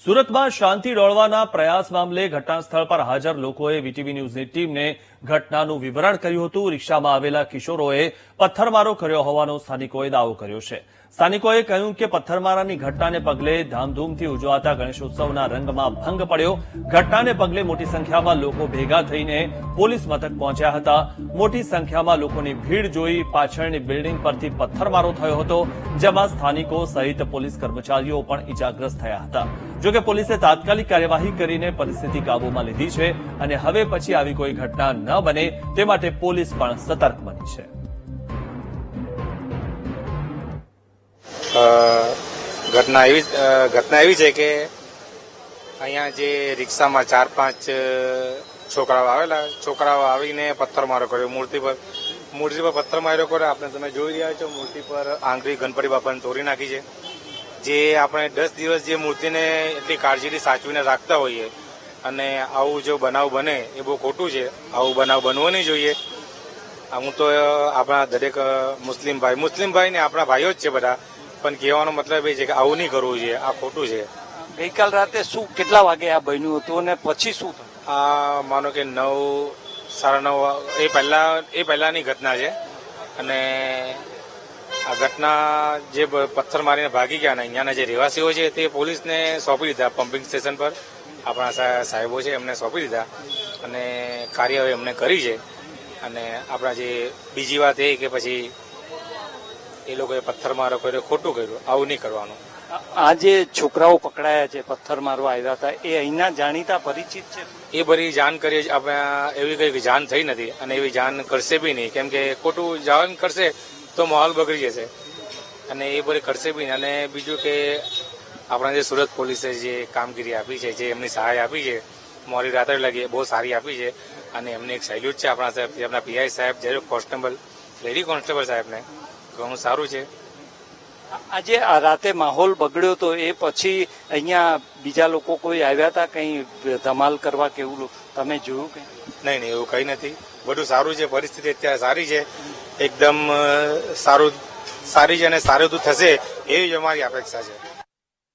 સુરતમાં શાંતિ ડોળવાના પ્રયાસ મામલે ઘટના સ્થળ પર હાજર લોકોએ વીટીવી ન્યૂઝની ટીમને ઘટનાનું વિવરણ કર્યું હતું. રિક્ષામાં આવેલા કિશોરોએ પથ્થરમારો કર્યો હોવાનો સ્થાનિકોએ દાવો કર્યો છે. સ્થાનિકોએ કહ્યું કે પથ્થરમારાની ઘટનાને પગલે ધામધૂમથી ઉજવાતા ગણેશોત્સવના રંગમાં ભંગ પડ્યો. ઘટનાને પગલે મોટી સંખ્યામાં લોકો ભેગા થઈને પોલીસ મથક પહોંચ્યા હતા. મોટી સંખ્યામાં લોકોની ભીડ જોઈ પાછળની બિલ્ડિંગ પરથી પથ્થરમારો થયો હતો, જેમાં સ્થાનિકો સહિત પોલીસ કર્મચારીઓ પણ ઇજાગ્રસ્ત થયા હતા. જોકે પોલીસે તાત્કાલિક કાર્યવાહી કરીને પરિસ્થિતિ કાબૂમાં લીધી છે અને હવે પછી આવી કોઈ ઘટના ન બને તે માટે પોલીસ પણ સતર્ક બની છે. ઘટના એવી ઘટના એવી છે કે અહીંયા જે રિક્ષામાં ચાર પાંચ છોકરાઓ આવેલા, છોકરાઓ આવીને પથ્થરમારો કર્યો. મૂર્તિ પર મૂર્તિ પર પથ્થર માર્યો કર્યો આપણે તમે જોઈ રહ્યા છો, મૂર્તિ પર આંગળી ગણપતિ બાપાને તોડી નાખી છે. જે આપણે દસ દિવસ જે મૂર્તિને એટલી કાળજીથી સાચવીને રાખતા હોઈએ અને આવું જો બનાવ બને, એ બહુ ખોટું છે. આવું બનાવ બનવો નહીં જોઈએ. હું તો આપણા દરેક મુસ્લિમ ભાઈ મુસ્લિમ ભાઈ ને આપણા ભાઈઓ જ છે બધા. પણ કહેવાનો મતલબ એ છે કે આવું નહીં કરવું જોઈએ આ ખોટું છે. ગઈકાલ રાતે શું કેટલા વાગે આ બન્યું હતું અને પછી શું થયું? આ માનો કે નવ સાડા નવ એ પહેલા એ પહેલાની ઘટના છે. અને આ ઘટના જે પથ્થર મારીને ભાગી ગયા ને અહીંયાના જે રહેવાસીઓ છે તે પોલીસને સોંપી દીધા પમ્પિંગ સ્ટેશન પર. આપણા સાહેબો છે એમને સોંપી દીધા અને કાર્યવાહી એમને કરી છે. અને આપણા જે બીજી વાત એ કે પછી એ લોકોએ પથ્થર મારો કર્યો ખોટું કર્યું. આવું નહીં કરવાનું. આ- જે છોકરાઓ પકડાયા છે પથ્થર મારવા આવ્યા હતા એ અહીંના જાણીતા પરિચિત છે? એ બધી જાણ આપણે એવી કઈ જાણ થઈ નથી અને એવી જાણ કરશે બી નહીં. કેમ કે ખોટું જાણ કરશે તો માહોલ બગડી જશે. અને એ બધી કરશે બી નહીં. અને બીજું કે આપણા જે સુરત પોલીસે જે કામગીરી આપી છે જે એમની સહાય આપી છે મોડી રાત્રે લાગી બહુ સારી આપી છે. અને એમને એક સેલ્યુટ છે આપણા સાહેબ આપણા પીઆઈ સાહેબ જે કોન્સ્ટેબલ લેડી કોન્સ્ટેબલ સાહેબને. ઘણું સારું છે. આજે આ રાતે માહોલ બગડ્યો તો એ પછી અહીંયા બીજા લોકો કોઈ આવ્યા હતા કઈ ધમાલ કરવા કે એવું? તમે જોયું કે નહીં નહીં, એવું કંઈ નથી. બધું સારું છે, પરિસ્થિતિ અત્યારે સારી છે. એકદમ સારું, સારી છે અને સારું તો થશે એવી જ અમારી અપેક્ષા છે.